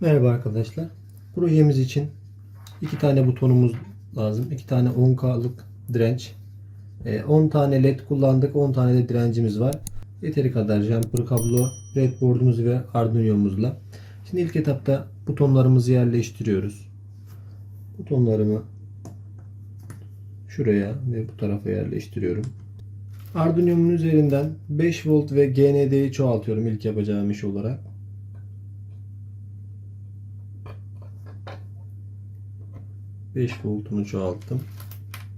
Merhaba arkadaşlar. Projemiz için iki tane butonumuz lazım. iki tane 10K'lık direnç. Ee, 10 tane led kullandık. 10 tane de direncimiz var. Yeteri kadar jumper kablo, breadboard'umuz ve Arduino'muzla. Şimdi ilk etapta butonlarımızı yerleştiriyoruz. Butonlarımı şuraya ve bu tarafa yerleştiriyorum. Arduino'nun üzerinden 5 volt ve GND'yi çoğaltıyorum ilk yapacağım iş olarak. Beş voltumu çoğalttım.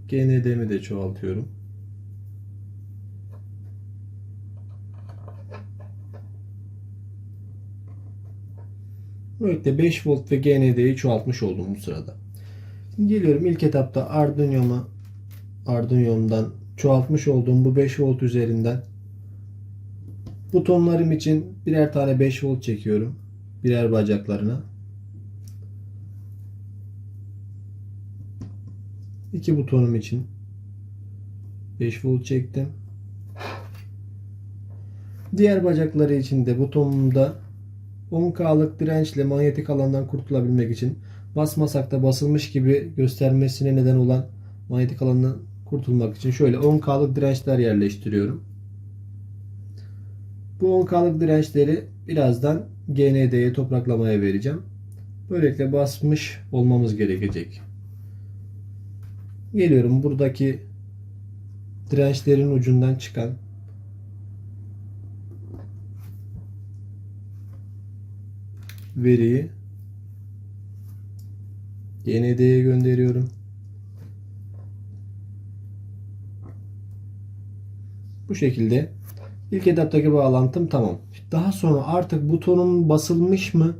GND'mi de çoğaltıyorum. Böylelikle 5 volt ve GND'yi çoğaltmış oldum bu sırada. Şimdi geliyorum ilk etapta Arduino'ma Arduino'mdan çoğaltmış olduğum bu 5 volt üzerinden butonlarım için birer tane 5 volt çekiyorum. Birer bacaklarına. İki butonum için 5 volt çektim. Diğer bacakları için de butonumda 10K'lık dirençle manyetik alandan kurtulabilmek için basmasak da basılmış gibi göstermesine neden olan manyetik alandan kurtulmak için şöyle 10K'lık dirençler yerleştiriyorum. Bu 10K'lık dirençleri birazdan GND'ye topraklamaya vereceğim. Böylelikle basmış olmamız gerekecek. Geliyorum buradaki dirençlerin ucundan çıkan veriyi GND'ye gönderiyorum. Bu şekilde ilk etaptaki bağlantım tamam. Daha sonra artık butonun basılmış mı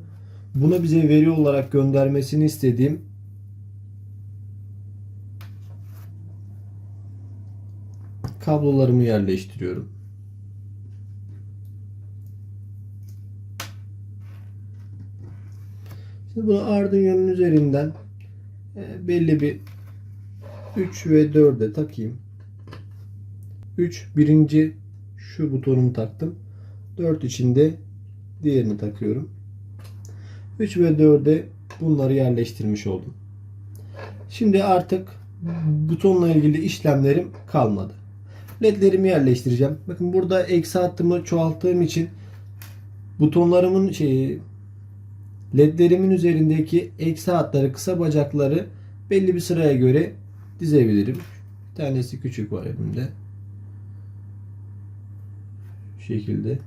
bunu bize veri olarak göndermesini istediğim kablolarımı yerleştiriyorum. Şimdi bunu Arduino'nun üzerinden e, belli bir 3 ve 4'e takayım. 3 birinci şu butonumu taktım. 4 içinde diğerini takıyorum. 3 ve 4'e bunları yerleştirmiş oldum. Şimdi artık butonla ilgili işlemlerim kalmadı. Ledlerimi yerleştireceğim. Bakın burada eksi hattımı çoğalttığım için butonlarımın şeyi ledlerimin üzerindeki eksi hatları kısa bacakları belli bir sıraya göre dizebilirim. Bir tanesi küçük var elimde. Bu şekilde.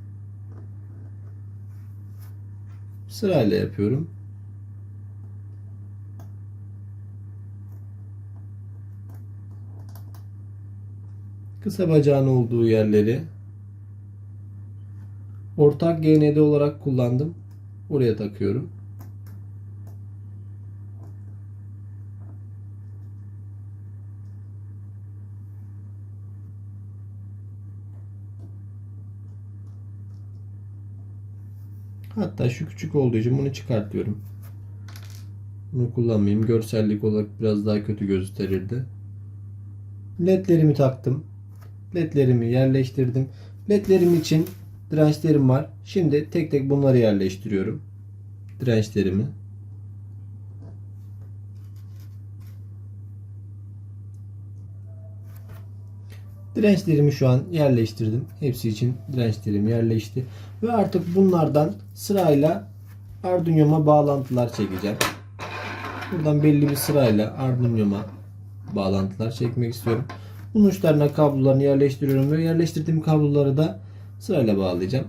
Sırayla yapıyorum. Kısa bacağın olduğu yerleri ortak GND olarak kullandım. Oraya takıyorum. Hatta şu küçük olduğu için bunu çıkartıyorum. Bunu kullanmayayım. Görsellik olarak biraz daha kötü gösterirdi. LED'lerimi taktım. LED'lerimi yerleştirdim. LED'lerim için dirençlerim var. Şimdi tek tek bunları yerleştiriyorum. Dirençlerimi. Dirençlerimi şu an yerleştirdim. Hepsi için dirençlerim yerleşti. Ve artık bunlardan sırayla Arduino'ma bağlantılar çekeceğim. Buradan belli bir sırayla Arduino'ma bağlantılar çekmek istiyorum. Bunun uçlarına kablolarını yerleştiriyorum ve yerleştirdiğim kabloları da sırayla bağlayacağım.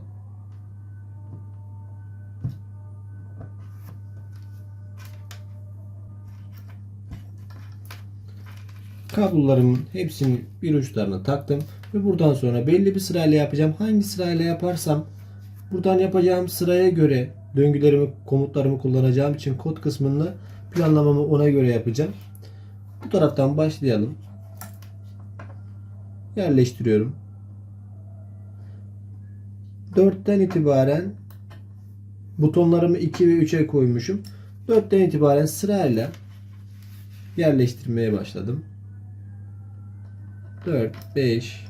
Kablolarımın hepsini bir uçlarına taktım ve buradan sonra belli bir sırayla yapacağım. Hangi sırayla yaparsam buradan yapacağım sıraya göre döngülerimi, komutlarımı kullanacağım için kod kısmında planlamamı ona göre yapacağım. Bu taraftan başlayalım. Yerleştiriyorum. 4'ten itibaren butonlarımı 2 ve 3'e koymuşum. 4'ten itibaren sırayla yerleştirmeye başladım. 4, 5,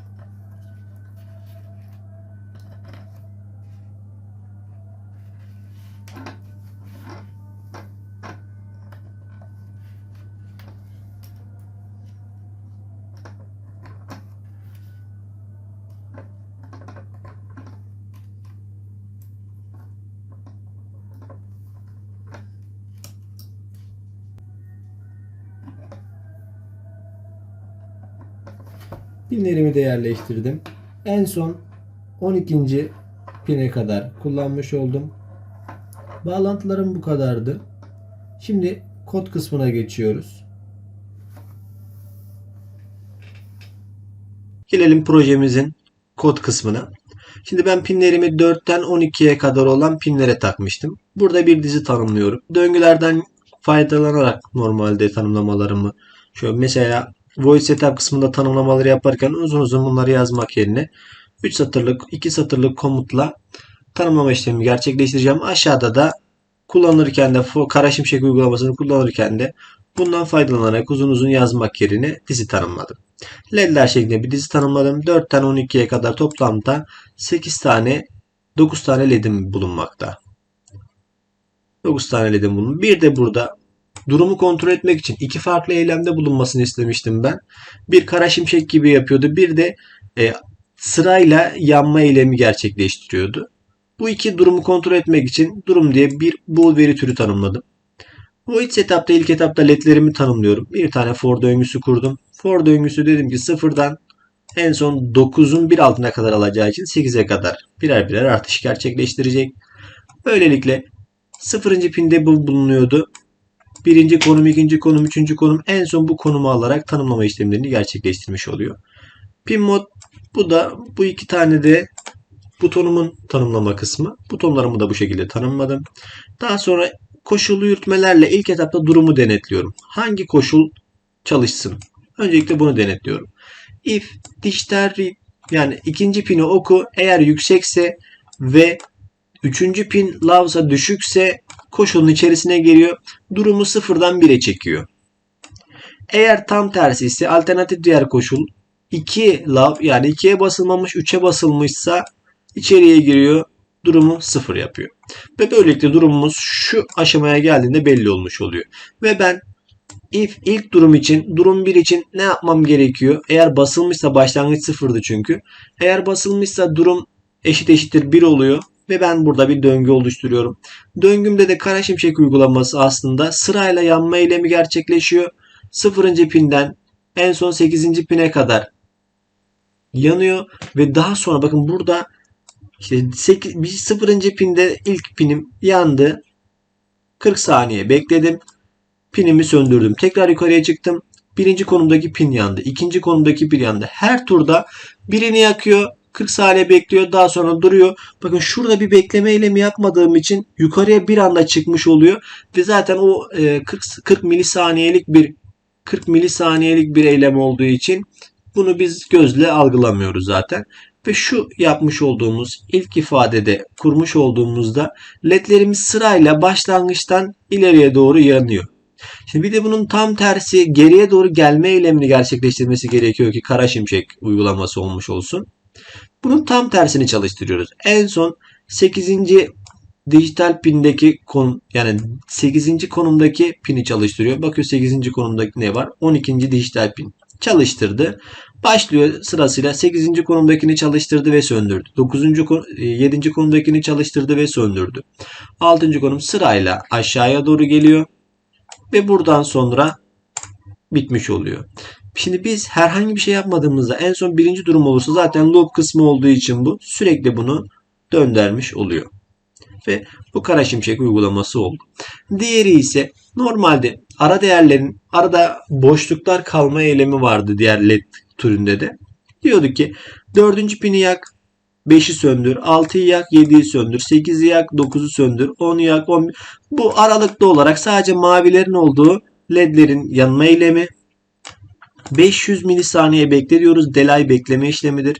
Pinlerimi de yerleştirdim. En son 12. pine kadar kullanmış oldum. Bağlantılarım bu kadardı. Şimdi kod kısmına geçiyoruz. Gelelim projemizin kod kısmına. Şimdi ben pinlerimi 4'ten 12'ye kadar olan pinlere takmıştım. Burada bir dizi tanımlıyorum. Döngülerden faydalanarak normalde tanımlamalarımı şöyle mesela void setup kısmında tanımlamaları yaparken uzun uzun bunları yazmak yerine 3 satırlık 2 satırlık komutla tanımlama işlemi gerçekleştireceğim. Aşağıda da kullanırken de kara şimşek uygulamasını kullanırken de bundan faydalanarak uzun uzun yazmak yerine dizi tanımladım. LED'ler şeklinde bir dizi tanımladım. 4'ten 12'ye kadar toplamda 8 tane 9 tane LED'im bulunmakta. 9 tane LED'im bulunmakta. Bir de burada durumu kontrol etmek için iki farklı eylemde bulunmasını istemiştim ben. Bir kara şimşek gibi yapıyordu. Bir de e, sırayla yanma eylemi gerçekleştiriyordu. Bu iki durumu kontrol etmek için durum diye bir bool veri türü tanımladım. Void setup'ta ilk etapta ledlerimi tanımlıyorum. Bir tane for döngüsü kurdum. For döngüsü dedim ki sıfırdan en son 9'un bir altına kadar alacağı için 8'e kadar birer birer artış gerçekleştirecek. Böylelikle 0. pinde bu bulunuyordu. Birinci konum, ikinci konum, üçüncü konum en son bu konumu alarak tanımlama işlemlerini gerçekleştirmiş oluyor. Pin mod bu da bu iki tane de butonumun tanımlama kısmı. Butonlarımı da bu şekilde tanımladım. Daha sonra koşullu yürütmelerle ilk etapta durumu denetliyorum. Hangi koşul çalışsın? Öncelikle bunu denetliyorum. If dijital read yani ikinci pini oku eğer yüksekse ve üçüncü pin lavsa düşükse koşulun içerisine giriyor. Durumu sıfırdan 1'e çekiyor. Eğer tam tersi ise alternatif diğer koşul 2 lav yani 2'ye basılmamış 3'e basılmışsa içeriye giriyor. Durumu sıfır yapıyor. Ve böylelikle durumumuz şu aşamaya geldiğinde belli olmuş oluyor. Ve ben if ilk durum için durum 1 için ne yapmam gerekiyor? Eğer basılmışsa başlangıç sıfırdı çünkü. Eğer basılmışsa durum eşit eşittir 1 oluyor. Ve ben burada bir döngü oluşturuyorum. Döngümde de kara şimşek uygulaması aslında sırayla yanma eylemi gerçekleşiyor. 0. pinden en son 8. pine kadar yanıyor ve daha sonra bakın burada işte 8, bir 0. pinde ilk pinim yandı. 40 saniye bekledim. Pinimi söndürdüm. Tekrar yukarıya çıktım. Birinci konumdaki pin yandı. ikinci konumdaki pin yandı. Her turda birini yakıyor. 40 saniye bekliyor. Daha sonra duruyor. Bakın şurada bir bekleme eylemi yapmadığım için yukarıya bir anda çıkmış oluyor. Ve zaten o 40, 40 milisaniyelik bir 40 milisaniyelik bir eylem olduğu için bunu biz gözle algılamıyoruz zaten. Ve şu yapmış olduğumuz ilk ifadede kurmuş olduğumuzda ledlerimiz sırayla başlangıçtan ileriye doğru yanıyor. Şimdi bir de bunun tam tersi geriye doğru gelme eylemini gerçekleştirmesi gerekiyor ki kara şimşek uygulaması olmuş olsun. Bunun tam tersini çalıştırıyoruz. En son 8. dijital pindeki konum yani 8. konumdaki pini çalıştırıyor. Bakıyor 8. konumdaki ne var? 12. dijital pin. Çalıştırdı. Başlıyor sırasıyla 8. konumdakini çalıştırdı ve söndürdü. 9. 7. konumdakini çalıştırdı ve söndürdü. 6. konum sırayla aşağıya doğru geliyor ve buradan sonra bitmiş oluyor. Şimdi biz herhangi bir şey yapmadığımızda en son birinci durum olursa zaten loop kısmı olduğu için bu sürekli bunu döndürmüş oluyor. Ve bu kara şimşek uygulaması oldu. Diğeri ise normalde ara değerlerin arada boşluklar kalma eylemi vardı diğer led türünde de. Diyorduk ki dördüncü pini yak 5'i söndür, 6'yı yak, 7'yi söndür, 8'i yak, 9'u söndür, 10'u yak, 11. Bu aralıklı olarak sadece mavilerin olduğu ledlerin yanma eylemi. 500 milisaniye bekle diyoruz. Delay bekleme işlemidir.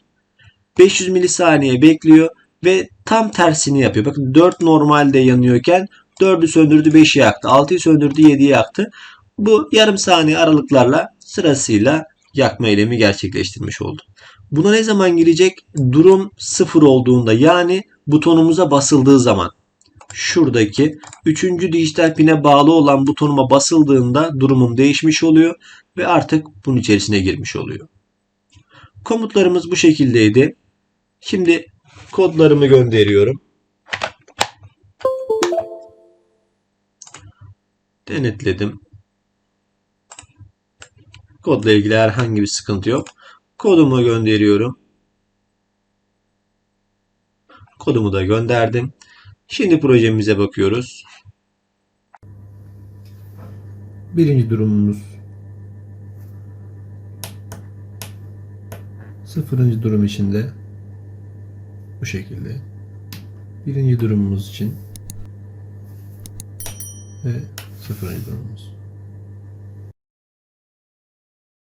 500 milisaniye bekliyor ve tam tersini yapıyor. Bakın 4 normalde yanıyorken 4'ü söndürdü 5'i yaktı. 6'yı söndürdü 7'yi yaktı. Bu yarım saniye aralıklarla sırasıyla yakma eylemi gerçekleştirmiş oldu. Buna ne zaman girecek? Durum sıfır olduğunda yani butonumuza basıldığı zaman. Şuradaki 3. dijital pine bağlı olan butonuma basıldığında durumum değişmiş oluyor ve artık bunun içerisine girmiş oluyor. Komutlarımız bu şekildeydi. Şimdi kodlarımı gönderiyorum. Denetledim. Kodla ilgili herhangi bir sıkıntı yok. Kodumu gönderiyorum. Kodumu da gönderdim. Şimdi projemize bakıyoruz. Birinci durumumuz sıfırıncı durum içinde bu şekilde. Birinci durumumuz için ve sıfırıncı durumumuz.